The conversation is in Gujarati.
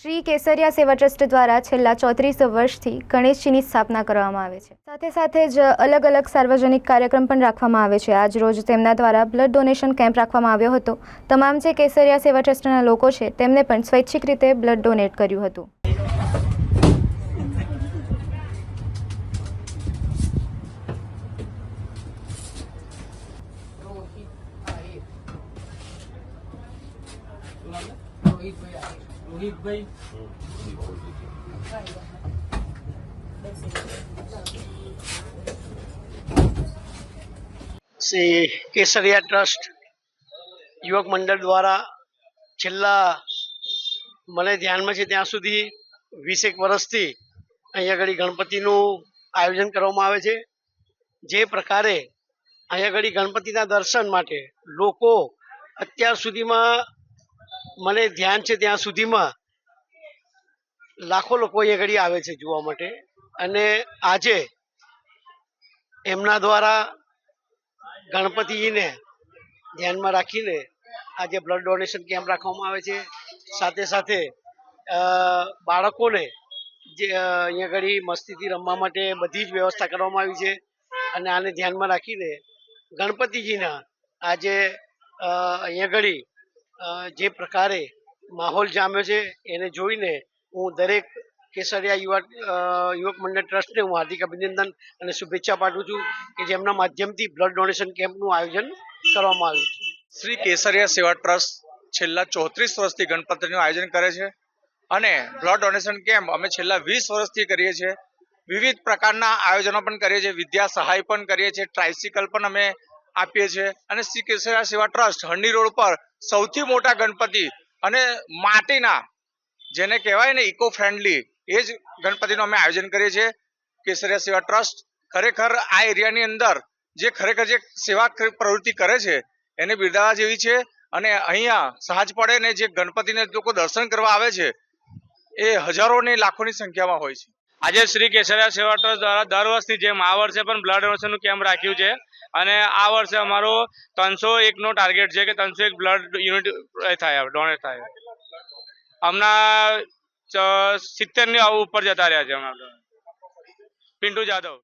શ્રી કેસરિયા સેવા ટ્રસ્ટ દ્વારા છેલ્લા ચોત્રીસ વર્ષથી ગણેશજીની સ્થાપના કરવામાં આવે છે. સાથે સાથે જ અલગ અલગ સાર્વજનિક કાર્યક્રમ પણ રાખવામાં આવે છે. આજ રોજ તેમના દ્વારા બ્લડ ડોનેશન કેમ્પ રાખવામાં આવ્યો હતો. તમામ જે કેસરિયા સેવા ટ્રસ્ટના લોકો છે, તેમને પણ સ્વૈચ્છિક રીતે બ્લડ ડોનેટ કર્યું હતું. રોહિતભાઈ. શ્રી કેસરિયા ટ્રસ્ટ યુવક મંડળ દ્વારા છેલ્લા, મને ધ્યાનમાં છે ત્યાં સુધી વીસેક વર્ષથી અહીંયા આગળ ગણપતિનું આયોજન કરવામાં આવે છે. જે પ્રકારે અહીંયા આગળ ગણપતિના દર્શન માટે લોકો અત્યાર સુધીમાં મને ધ્યાન છે ત્યાં સુધીમાં લાખો લોકો અહીંયા ઘડી આવે છે જોવા માટે. અને આજે એમના દ્વારા ગણપતિજીને ધ્યાનમાં રાખીને આજે બ્લડ ડોનેશન કેમ્પ રાખવામાં આવે છે. સાથે સાથે બાળકોને જે અહીંયા ઘડી મસ્તીથી રમવા માટે બધી જ વ્યવસ્થા કરવામાં આવી છે. અને આને ધ્યાનમાં રાખીને ગણપતિજીના આજે અહીંયા અ, જે પ્રકારે માહોલ જામ્યો છે, એને જોઈને હું દરેક કેસરિયા યુવા યુવક મંડળ ટ્રસ્ટને હું હાર્દિક અભિનંદન અને શુભેચ્છા પાઠવું છું કે જેમના માધ્યમથી બ્લડ ડોનેશન કેમ્પનું આયોજન કરવામાં આવ્યું છે. શ્રી કેસરિયા સેવા ટ્રસ્ટ છેલ્લા ચોત્રીસ વર્ષથી ગણપતિનું આયોજન કરે છે અને બ્લડ ડોનેશન કેમ્પ અમે છેલ્લા વીસ વર્ષથી કરીએ છીએ. વિવિધ પ્રકારના આયોજનો પણ કરીએ છીએ, વિદ્યા સહાય પણ કરીએ છીએ ટ્રાઇસિકલ પણ અમે આપીએ છીએ અને શ્રી કેસરા સેવા ટ્રસ્ટ હંડી રોડ પર સૌથી મોટા ગણપતિ અને માટીના, જેને કહેવાય ને ઇકો ફ્રેન્ડલી એ જ ગણપતિનું અમે આયોજન કરીએ છીએ. કેસરિયા સેવા ટ્રસ્ટ ખરેખર આ એરિયાની અંદર જે ખરેખર જે સેવા પ્રવૃત્તિ કરે છે, એને બિરદાવા જેવી છે અને અહીંયા સાંજ પડે ને જે ગણપતિને લોકો દર્શન કરવા આવે છે, એ હજારોની લાખોની સંખ્યામાં હોય છે. આજે શ્રી કેસરિયા સેવા ટ્રસ્ટ દ્વારા દર વર્ષથી જેમ આ વર્ષે પણ બ્લડ ડોનેશનનું કેમ્પ રાખ્યું છે અને આ વર્ષે અમારો ત્રણસો એકનો ટાર્ગેટ છે કે ત્રણસો એક બ્લડ યુનિટ થાય, ડોનેટ થાય. હમણાં સિત્તેરની ઉપર જતા રહ્યા છે હમણાં. પિન્ટુ જાદવ